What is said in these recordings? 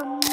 from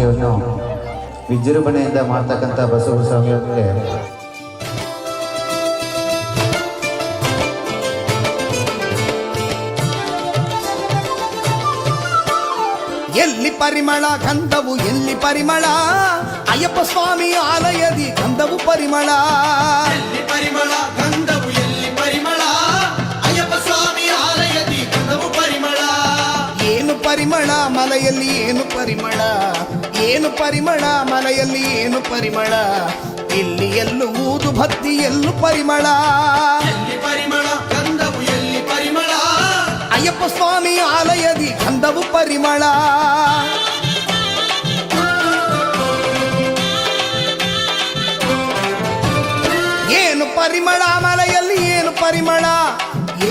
ಮಹಾಪೂಜೆಯನ್ನು ವಿಜೃಂಭಣೆಯಿಂದ ಮಾಡ್ತಕ್ಕಂಥ ಬಸವ ಸ್ವಾಮಿಯವರಿಗೆ ಎಲ್ಲಿ ಪರಿಮಳ ಗಂಧವು ಎಲ್ಲಿ ಪರಿಮಳ? ಅಯ್ಯಪ್ಪ ಸ್ವಾಮಿ ಆಲಯದಿ ಗಂಧವು ಪರಿಮಳ. ಎಲ್ಲಿ ಪರಿಮಳ ಗಂಧವು ಎಲ್ಲಿ ಪರಿಮಳ? ಅಯ್ಯಪ್ಪ ಸ್ವಾಮಿ ಆಲಯದಿ ಗಂಧವು ಪರಿಮಳ. ಏನು ಪರಿಮಳ ಮಲೆಯಲ್ಲಿ ಏನು ಪರಿಮಳ? ಏನು ಪರಿಮಳ? ಮನೆಯಲ್ಲಿ ಏನು ಪರಿಮಳ? ಇಲ್ಲಿ ಎಲ್ಲು ಊದು ಭಕ್ತಿ ಎಲ್ಲೂ ಪರಿಮಳ. ಪರಿಮಳ? ಗಂಧವು ಎಲ್ಲಿ ಪರಿಮಳ? ಅಯ್ಯಪ್ಪ ಸ್ವಾಮಿ ಆಲಯದಿ ಗಂಧವು ಪರಿಮಳ. ಏನು ಪರಿಮಳ? ಮಲೆಯಲ್ಲಿ ಏನು ಪರಿಮಳ?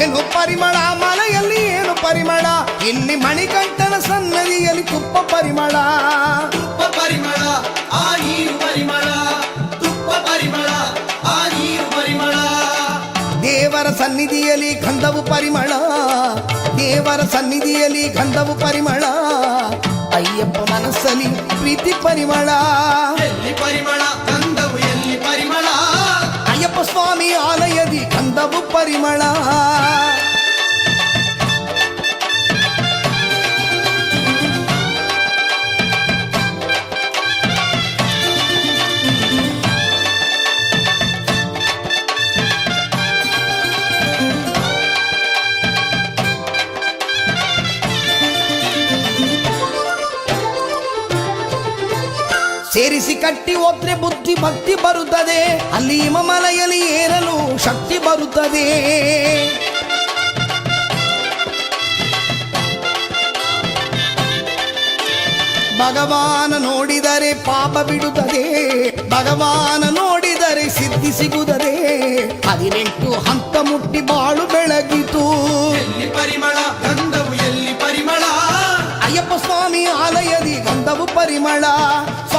ಏನು ಪರಿಮಳ? ಮಲೆಯಲ್ಲಿ ಪರಿಮಳ ಇಲ್ಲಿ ಮಣಿಕಂಠನ ಸನ್ನದಿಯಲ್ಲಿ ತುಪ್ಪ ಪರಿಮಳ ತುಪ್ಪ ಪರಿಮಳ ಆ ನೀರು ಪರಿಮಳ ತುಪ್ಪ ಪರಿಮಳ ಆ ನೀರು ಪರಿಮಳ ದೇವರ ಸನ್ನಿಧಿಯಲ್ಲಿ ಗಂಧವು ಪರಿಮಳ ದೇವರ ಸನ್ನಿಧಿಯಲ್ಲಿ ಗಂಧವು ಪರಿಮಳ ಅಯ್ಯಪ್ಪ ಮನಸ್ಸಲ್ಲಿ ಪ್ರೀತಿ ಪರಿಮಳ ಎಲ್ಲಿ ಪರಿಮಳ ಗಂಧವು ಎಲ್ಲಿ ಪರಿಮಳ ಅಯ್ಯಪ್ಪ ಸ್ವಾಮಿ ಆಲಯದಿ ಗಂಧವು ಪರಿಮಳ ಸೇರಿಸಿ ಕಟ್ಟಿ ಹೋದ್ರೆ ಬುದ್ಧಿ ಭಕ್ತಿ ಬರುತ್ತದೆ. ಅಲ್ಲಿ ಹಿಮಮಲೆಯಲ್ಲಿ ಏರಲು ಶಕ್ತಿ ಬರುತ್ತದೆ. ಭಗವಾನ ನೋಡಿದರೆ ಪಾಪ ಬಿಡುತ್ತದೆ. ಭಗವಾನ ನೋಡಿದರೆ ಸಿದ್ಧಿ ಸಿಗುತ್ತದೆ. ಹದಿನೆಂಟು ಹಂತ ಮುಟ್ಟಿ ಬಾಳು ಬೆಳಗಿತು. ಎಲ್ಲಿ ಪರಿಮಳ? ಗಂಧವು ಎಲ್ಲಿ ಪರಿಮಳ? ಅಯ್ಯಪ್ಪ ಸ್ವಾಮಿ ಆಲಯದಿ ಗಂಧವು ಪರಿಮಳ.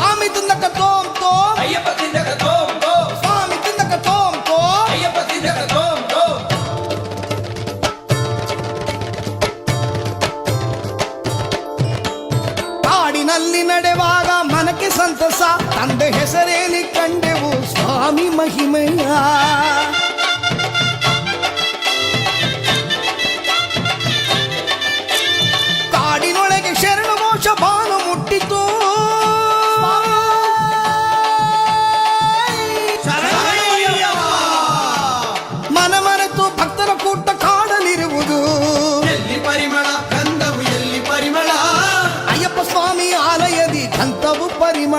ಸ್ವಾಮಿ ತಿಂದಕ ತೋಂ ತೋಂ ಅಯ್ಯಪ್ಪ ತಿಂದಕ ತೋಂ ತೋಂ ಸ್ವಾಮಿ ತಿಂದಕ ತೋಂ ತೋಂ ಅಯ್ಯಪ್ಪ ತಿಂದಕ ತೋಂ ತೋಂ ಕಾಡಿನಲ್ಲಿ ನಡೆವಾಗ ಮನಕ್ಕೆ ಸಂತಸ ತಂದೆ ಹೆಸರೇಲಿ ಕಂಡೆವು ಸ್ವಾಮಿ ಮಹಿಮೆಯ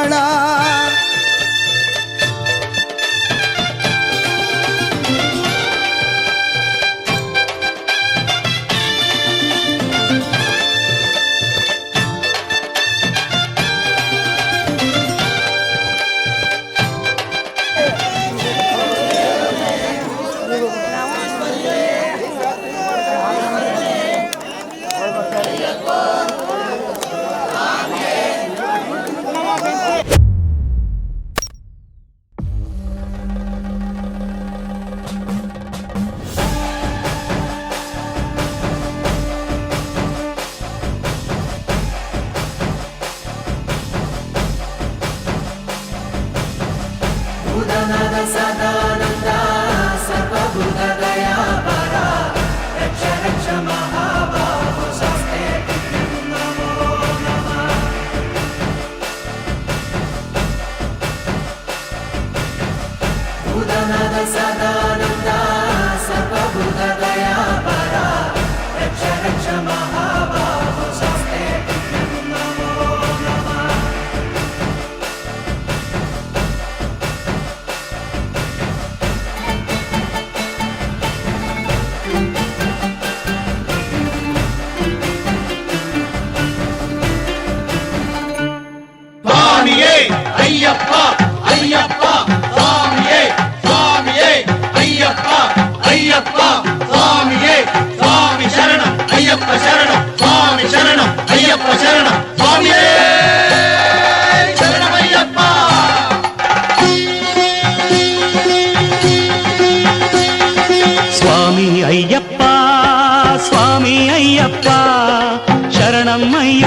மலா Sada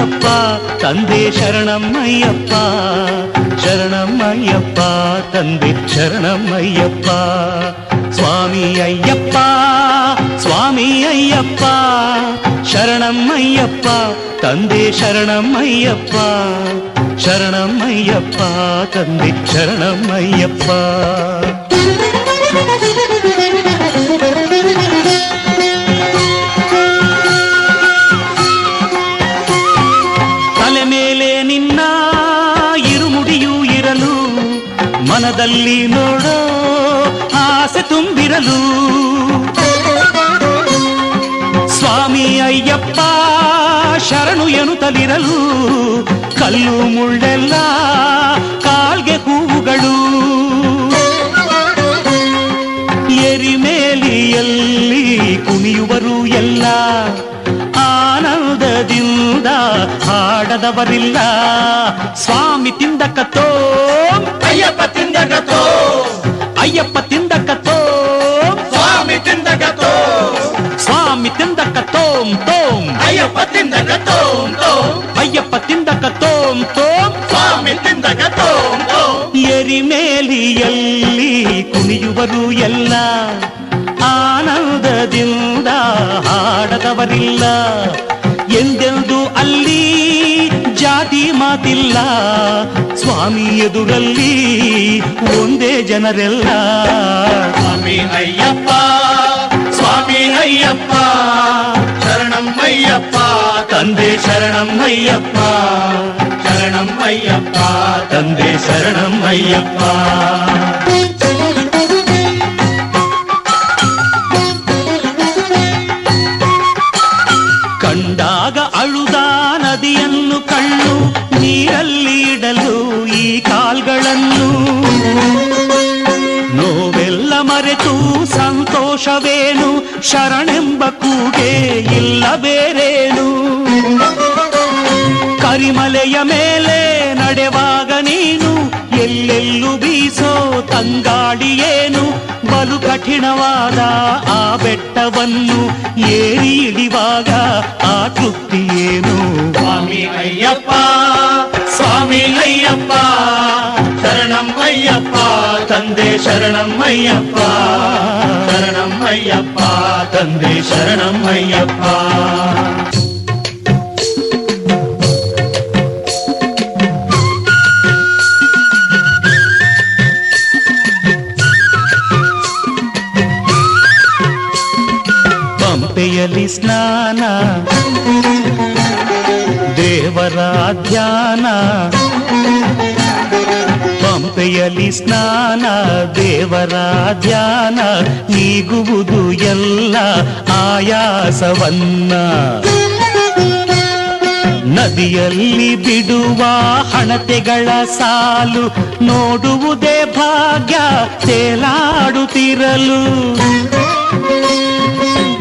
ஐயப்பா தந்தே சரணம் ஐயப்பா. சரணம் ஐயப்பா தந்தே சரணம் ஐயப்பா. சுவாமி ஐயப்பா சுவாமி ஐயப்பா. சரணம் ஐயப்பா தந்தே சரணம் ஐயப்பா. சரணம் ஐயப்பா தந்தை சரணம் ஐயப்பா. ಮನದಲ್ಲಿ ನೋಡೋ ಆಸೆ ತುಂಬಿರಲು ಸ್ವಾಮಿ ಅಯ್ಯಪ್ಪ ಶರಣು ಎನ್ನುತ್ತಲಿರಲು ಕಲ್ಲು ಮುಳ್ಳೆಲ್ಲ ಹಾಡದವರಿಲ್ಲ. ಸ್ವಾಮಿ ತಿಂದಕತೋ ಅಯ್ಯಪ್ಪ ತಿಂದಕತೋ ಅಯ್ಯಪ್ಪ ತಿಂದಕತೋ ಸ್ವಾಮಿ ತಿಂದಕತೋ ಸ್ವಾಮಿ ತಿಂದಕತೋಂ ತೋಂ ಅಯ್ಯಪ್ಪ ತಿಂದಕತೋಂ ತೋಂ. ಅಯ್ಯಪ್ಪ ತಿಂದಕತೋಂ ತೋಂ. ಸ್ವಾಮಿ ತಿಂದಕತೋಂ ತೋಂ. ಎರಿಮೇಲಿಯಲ್ಲಿ ಕುಣಿಯುವರು ಎಲ್ಲ. ಆನಂದದಿಂದ ಹಾಡದವರಿಲ್ಲ. ಎಂದೆಂದು ಅಲ್ಲಿ ಜಾತಿ ಮಾತಿಲ್ಲ ಸ್ವಾಮಿ ಎದುರಲ್ಲಿ ಒಂದೇ ಜನರೆಲ್ಲ ಸ್ವಾಮಿ ಅಯ್ಯಪ್ಪ ಸ್ವಾಮಿ ಅಯ್ಯಪ್ಪ ಶರಣಂ ಅಯ್ಯಪ್ಪ ತಂದೆ ಶರಣಂ ಅಯ್ಯಪ್ಪ ಶರಣಂ ಅಯ್ಯಪ್ಪ ತಂದೆ ಶರಣಂ ಅಯ್ಯಪ್ಪ ಶರಣವೇನು ಶರಣೆಂಬ ಕೂಗೆ ಇಲ್ಲ ಬೇರೇನು ಕರಿಮಲೆಯ ಮೇಲೆ ನಡೆವಾಗ ನೀನು ಎಲ್ಲೆಲ್ಲೂ ಬೀಸೋ ತಂಗಾಡಿಯೇನು ಬಲು ಕಠಿಣವಾದ ಆ ಬೆಟ್ಟವನ್ನು ಏರಿ ಇಳಿವಾಗ ಆ ತೃಪ್ತಿಯೇನು ಸ್ವಾಮಿ ಅಯ್ಯಪ್ಪ ಸ್ವಾಮಿ ಅಯ್ಯಪ್ಪ శరణం అయ్యప్ప తందే శరణం అయ్యప్ప శరణం అయ్యప్ప తందే శరణం అయ్యప్ప ಪಂಪೆಯಲ್ಲಿ ಸ್ನಾನ ದೇವರ ಧ್ಯಾನ ಪಂಪೆಯಲ್ಲಿ ಸ್ನಾನ, ದೇವರ ಧ್ಯಾನ, ನೀಗುವುದು ಎಲ್ಲ ಆಯಾಸವನ್ನ. ನದಿಯಲ್ಲಿ ಬಿಡುವ ಹಣತೆಗಳ ಸಾಲು, ನೋಡುವುದೇ ಭಾಗ್ಯ, ತೇಲಾಡುತ್ತಿರಲು.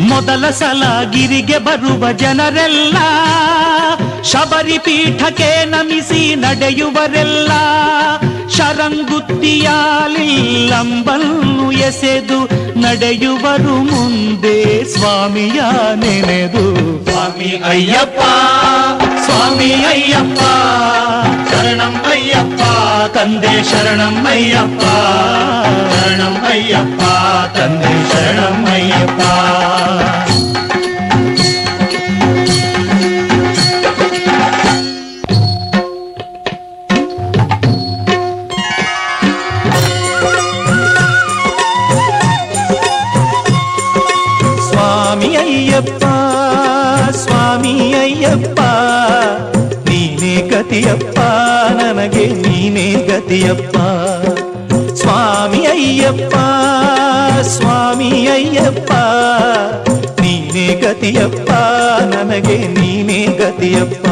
ಮೊದಲ ಸಲ ಗಿರಿಗೆ ಬರುವ ಜನರೆಲ್ಲ ಶಬರಿ ಪೀಠಕ್ಕೆ ನಮಿಸಿ ನಡೆಯುವರೆಲ್ಲ ಕರಂಗುತ್ತಿಯಾಲಿಲ್ಲಂಬಲ್ಲು ಎಸೆದು ನಡೆಯುವರು ಮುಂದೆ ಸ್ವಾಮಿಯ ನೆನೆದು ಸ್ವಾಮಿ ಅಯ್ಯಪ್ಪ ಸ್ವಾಮಿ ಅಯ್ಯಪ್ಪ ಶರಣಂ ಅಯ್ಯಪ್ಪ ತಂದೆ ಶರಣಂ ಅಯ್ಯಪ್ಪ ಶರಣಂ ಅಯ್ಯಪ್ಪ ತಂದೆ ಶರಣಂ ಅಯ್ಯಪ್ಪ ಅಯ್ಯಪ್ಪ ಸ್ವಾಮಿ ಅಯ್ಯಪ್ಪ ಸ್ವಾಮಿ ಅಯ್ಯಪ್ಪ ನೀನೇ ಗತಿಯಪ್ಪ ನನಗೆ ನೀನೇ ಗತಿಯಪ್ಪ.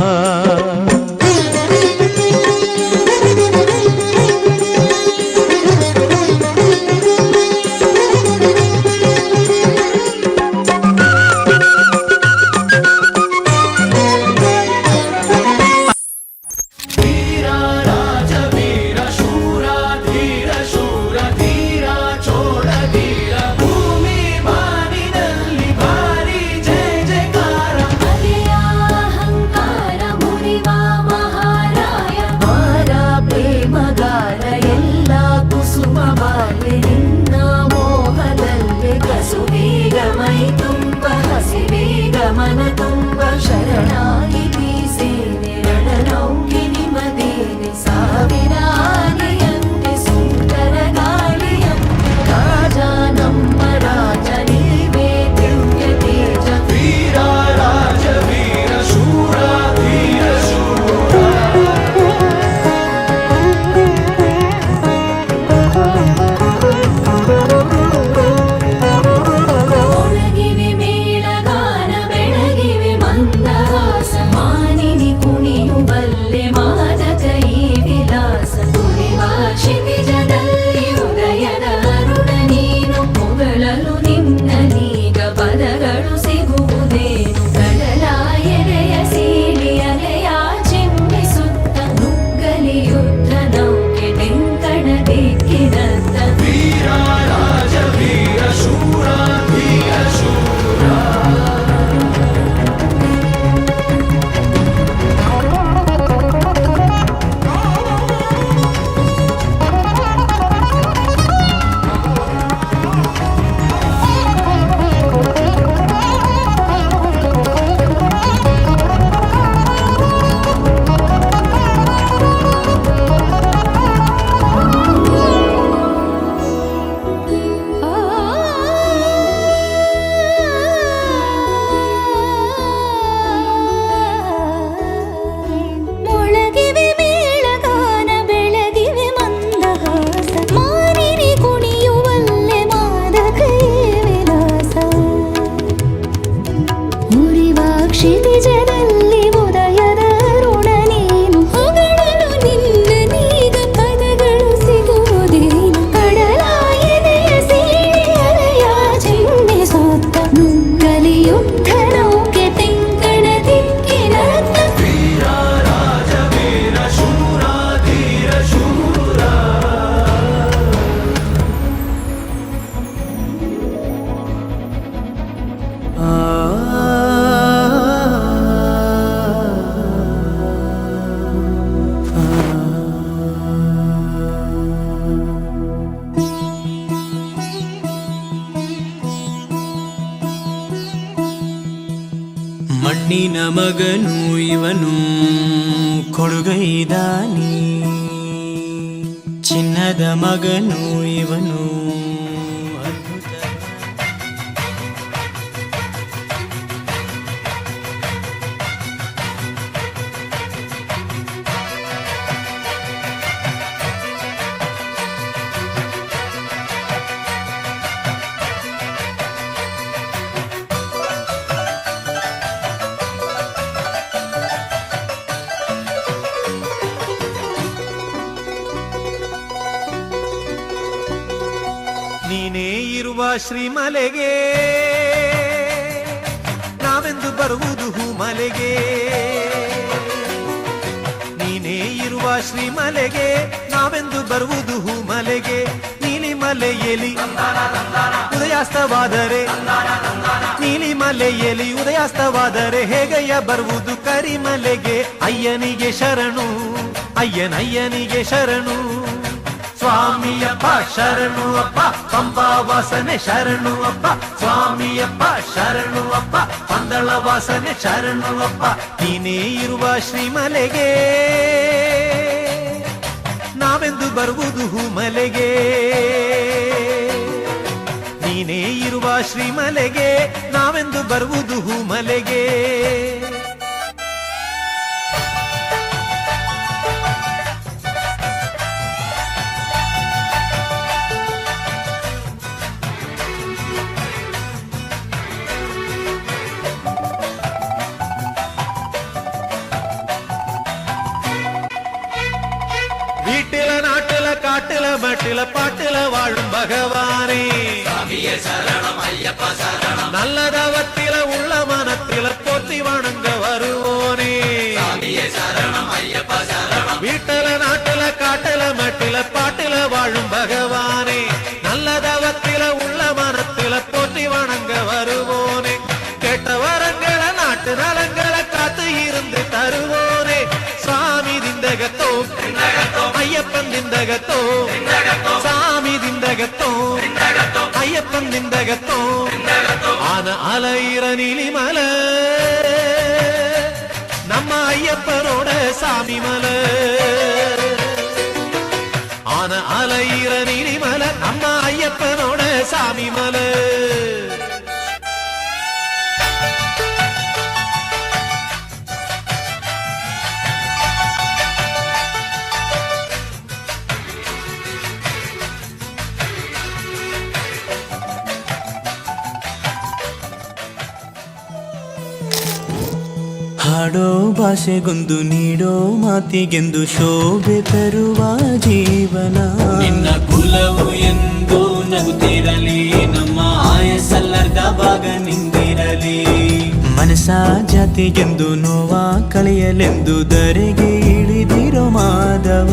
ಶ್ರೀಮಲೆಗೆ. ನಾವೆಂದು ಬರುವುದು ಹೂಮಲೆಗೆ. ನೀನೇ ಇರುವ ಶ್ರೀಮಲೆಗೆ, ನಾವೆಂದು ಬರುವುದು ಹೂಮಲೆಗೆ. ನೀಲಿ ಮಲೆಯಲ್ಲಿ ಉದಯಾಸ್ತವಾದರೆ, ನೀಲಿ ಮಲೆಯಲ್ಲಿ ಉದಯಾಸ್ತವಾದರೆ ಹೇಗಯ್ಯ ಬರುವುದು ಕರಿಮಲೆಗೆ? ಅಯ್ಯನಿಗೆ ಶರಣು, ಅಯ್ಯನಯ್ಯನಿಗೆ ಶರಣು. ಸ್ವಾಮಿಯಪ್ಪ ಶರಣು ಅಪ್ಪ, ಪಂಪಾ ವಾಸನೆ ಶರಣು ಅಪ್ಪ. ಸ್ವಾಮಿಯಪ್ಪ ಶರಣು ಅಪ್ಪ, ಪಂದಳ ವಾಸನೆ ಶರಣು ಅಪ್ಪ. ನೀನೇ ಇರುವ ಶ್ರೀಮಲೆಗೆ, ನಾವೆಂದು ಬರುವುದು ಹೂಮಲೆಗೆ. ನೀನೇ ಇರುವ ಶ್ರೀಮಲೆಗೆ, ನಾವೆಂದು ಬರುವುದು ಹೂಮಲೆಗೆ. நல்லதவத்தில உள்ள மனத்தில போற்றி வணங்க வருவோனே. வீட்டில நாட்டில காட்டில மட்டில பாட்டில வாழும் பகவானே. நல்லதவத்தில உள்ள மனத்தில போற்றி வணங்க வருவோனே. கேட்ட வரங்களை நாட்டு நலங்களை காத்து இருந்து தருவோனே. சாமி திந்தகத்தோ ஐயப்பன் திந்தகத்தோ சாமி திந்தகத்தோ ஐயப்பன் திந்தகத்தோ அழகான அலையிற நிலிமலை. நம்ம ஐயப்பனோட சாமி மலை. ஆன அலையிற நிலிமலை நம்ம ஐயப்பனோட சாமி மலை. ಹಾಡೋ ಭಾಷೆಗೊಂದು ನೀಡೋ ಮಾತಿಗೆಂದು ಶೋಭೆ ತರುವ ಜೀವನ. ನಿನ್ನ ಕುಲವು ಎಂದು ನಗುತ್ತಿರಲಿ ನಮ್ಮ ಆಯಸಲ್ಲದ ಭಾಗ ನಿಂತಿರಲಿ. ಮನಸ ಜಾತಿಗೆಂದು ನೋವ ಕಳೆಯಲೆಂದು ದರೆಗೆ ಇಳಿದಿರೋ ಮಾಧವ.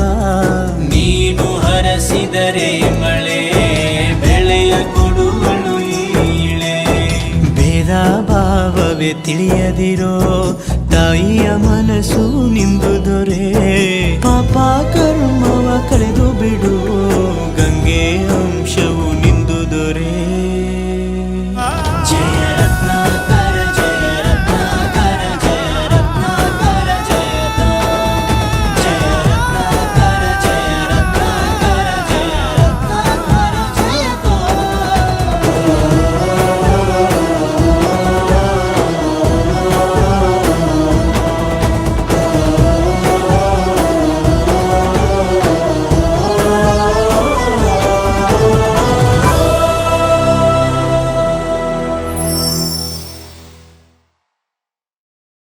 ನೀನು ಹರಸಿದರೆ ಮಳೆ ಬೆಳೆಯ ಕೊಡುವಳು ಈಳೆ. ಭೇದ ಭಾವವೇ ತಿಳಿಯದಿರೋ ತಾಯಿಯ ಮನಸ್ಸು ನಿಂದು ದೊರೆ. ಪಾಪ ಕರ್ಮವ ಕಳೆದು ಬಿಡು ಗಂಗೆ ಅಂಶವು